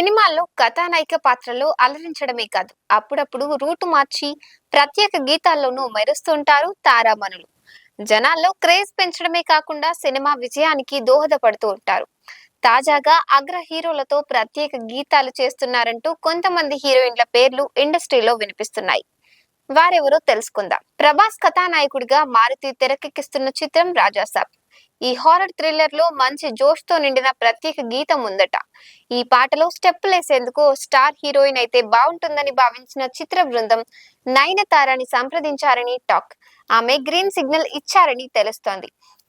సినిమాల్లో కథానాయిక పాత్రలో అలరించడమే కాదు. అప్పుడప్పుడు రూటు మార్చి ప్రత్యేక గీతాల్లోనూ మెరుస్తుంటారు తారామణులు. జనాల్లో క్రేజ్ పెంచడమే కాకుండా సినిమా విజయానికి దోహదపడుతూ ఉంటారు. తాజాగా అగ్ర హీరోలతో ప్రత్యేక గీతాలు చేస్తున్నారంటూ కొంతమంది హీరోయిన్ల పేర్లు ఇండస్ట్రీలో వినిపిస్తున్నాయి. వారెవరో తెలుసుకుందాం. ప్రభాస్ కథానాయకుడిగా మారుతి తెరకెక్కిస్తున్న చిత్రం రాజాసాబ్. ఈ హారర్ థ్రిల్లర్లో మంచి జోష్తో నిండిన ప్రత్యేక గీతం ఉందట. ఈ పాటలో స్టెప్పులేసేందుకు స్టార్ హీరోయిన్ అయితే బాగుంటుందని భావించిన చిత్ర బృందం నయనతారని సంప్రదించారని టాక్. ఆమె గ్రీన్ సిగ్నల్ ఇచ్చారని తెలుస్తోంది.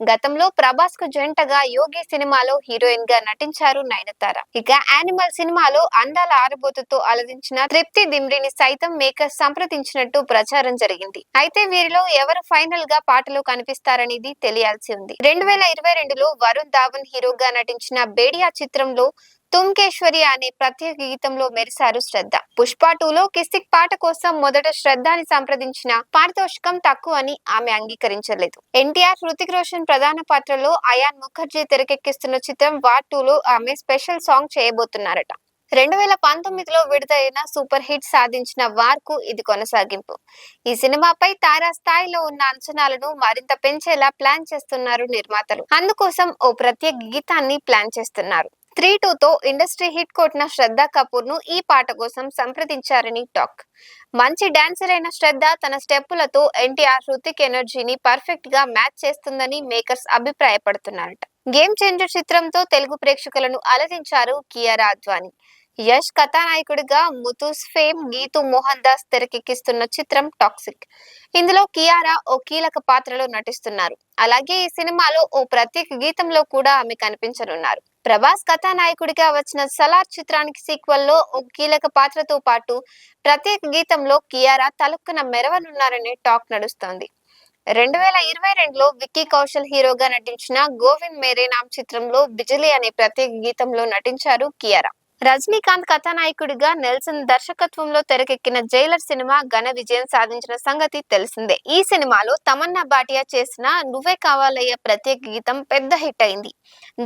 గతంలో ప్రభాస్కు జంటగా యోగి సినిమాలో హీరోయిన్గా నటించారు నయనతార. ఇక యానిమల్ సినిమాలో అందాల ఆరబోతుతో అలదించిన తృప్తి దిమ్రిని సైతం మేకర్ సంప్రదించినట్టు ప్రచారం జరిగింది. అయితే వీరిలో ఎవరు ఫైనల్గా పాటలో కనిపిస్తారనేది తెలియాల్సి ఉంది. రెండు వేల ఇరవై రెండులో వరుణ్ ధావన్ హీరోగా నటించిన బేడియా చిత్రంలో తుమ్కేశ్వరి అనే ప్రత్యేక గీతంలో మెరిశారు శ్రద్ధ. పుష్ప టూలో కిస్తిక్ పాట కోసం మొదట శ్రద్ధాని సంప్రదించిన పారితోషికం తక్కువ అని ఆమె అంగీకరించలేదు. ఎన్టీఆర్ హృతిక్ రోషన్ ప్రధాన పాత్రలో అయాన్ ముఖర్జీ తెరకెక్కిస్తున్న చిత్రం వార్ టూలో ఆమె స్పెషల్ సాంగ్ చేయబోతున్నారట. రెండు వేల పంతొమ్మిదిలో విడుదలైన సూపర్ హిట్ సాధించిన వార్కు ఇది కొనసాగింపు. ఈ సినిమాపై తారా స్థాయిలో ఉన్న అంచనాలను మరింత పెంచేలా ప్లాన్ చేస్తున్నారు నిర్మాతలు. అందుకోసం ఓ ప్రత్యేక గీతాన్ని ప్లాన్ చేస్తున్నారు. త్రీ టూతో ఇండస్ట్రీ హిట్ కొట్టిన శ్రద్ధ కపూర్ను ఈ పాట కోసం సంప్రదించారని టాక్. మంచి డాన్సర్ అయిన శ్రద్ధ తన స్టెప్పులతో ఎన్టీఆర్ హృతిక్ ఎనర్జీని పర్ఫెక్ట్గా మ్యాచ్ చేస్తుందని మేకర్స్ అభిప్రాయపడుతున్నారట. గేమ్ చేంజర్ చిత్రంతో తెలుగు ప్రేక్షకులను అలరించారు కియారా అద్వానీ యష్ కథానాయకుడిగా ముతుస్ ఫేమ్ గీతు మోహన్ దాస్ తెరకెక్కిస్తున్న చిత్రం టాక్సిక్. ఇందులో కియారా ఓ కీలక పాత్రలో నటిస్తున్నారు. అలాగే ఈ సినిమాలో ఓ ప్రత్యేక గీతంలో కూడా ఆమె కనిపించనున్నారు. ప్రభాస్ కథానాయకుడిగా వచ్చిన సలార్ చిత్రానికి సీక్వెల్లో ఓ కీలక పాత్రతో పాటు ప్రత్యేక గీతంలో కియారా తలుక్కున మెరవనున్నారనే టాక్ నడుస్తోంది. రెండు వేల ఇరవై రెండులో విక్కీ కౌశల్ హీరోగా నటించిన గోవింద్ మేరే నామ్ చిత్రంలో బిజిలీ అనే ప్రత్యేక గీతంలో నటించారు కియారా. రజనీకాంత్ కథానాయకుడిగా నెల్సన్ దర్శకత్వంలో తెరకెక్కిన జైలర్ సినిమా ఘన విజయం సాధించిన సంగతి తెలిసిందే. ఈ సినిమాలో తమన్నా బాటియా చేసిన నువ్వే కావాలయ్య ప్రత్యేక గీతం పెద్ద హిట్ అయింది.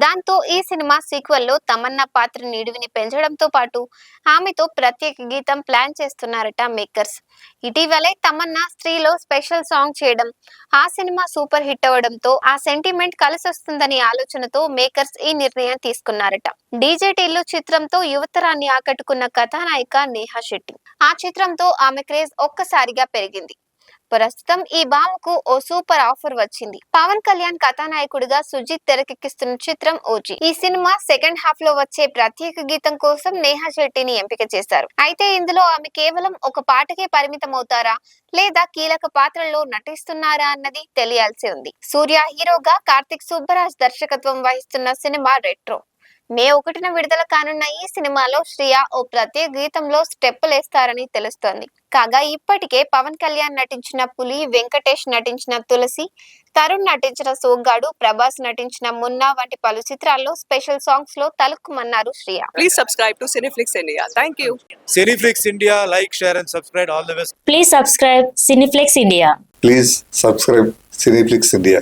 దాంతో ఈ సినిమా సీక్వెల్లో తమన్నా పాత్ర నిడివిని పెంచడంతో పాటు ఆమెతో ప్రత్యేక గీతం ప్లాన్ చేస్తున్నారట మేకర్స్. ఇటీవలే తమన్నా స్త్రీలో స్పెషల్ సాంగ్ చేయడం ఆ సినిమా సూపర్ హిట్ అవడంతో ఆ సెంటిమెంట్ కలిసొస్తుందనే ఆలోచనతో మేకర్స్ ఈ నిర్ణయం తీసుకున్నారట. డీజేటీలు చిత్రంతో యువతరాన్ని ఆకట్టుకున్న కథానాయిక నేహా శెట్టి. ఆ చిత్రంతో ఆమె క్రేజ్ ఒక్కసారిగా పెరిగింది. ప్రస్తుతం ఈ భామకు ఓ సూపర్ ఆఫర్ వచ్చింది. పవన్ కళ్యాణ్ కథానాయకుడిగా సుజిత్ తెరకెక్కిస్తున్న చిత్రం ఓజీ. ఈ సినిమా సెకండ్ హాఫ్లో వచ్చే ప్రత్యేక గీతం కోసం నేహా శెట్టిని ఎంపిక చేశారు అయితే ఇందులో ఆమె కేవలం ఒక పాటకే పరిమితం అవుతారా లేదా కీలక పాత్రల్లో నటిస్తున్నారా అన్నది తెలియాల్సి ఉంది. సూర్య హీరోగా కార్తిక్ సుబ్బరాజ్ దర్శకత్వం వహిస్తున్న సినిమా రెట్రో. మే ఒకటిన విడుదల కానున్న ఈ సినిమాలో శ్రియ ఓ ప్రత్యేక గీతంలో స్టెప్పులేస్తారని తెలుస్తోంది. కాగా ఇప్పటికే పవన్ కళ్యాణ్ నటించిన పులి వెంకటేష్ నటించిన తులసి తరుణ్ నటించిన సోగ్గాడు ప్రభాస్ నటించిన మున్నా వంటి పలు చిత్రాల్లో స్పెషల్ సాంగ్స్లో తలుక్కుమన్నారు Shriya. Please subscribe to Cineflix India thank you India please subscribe India please India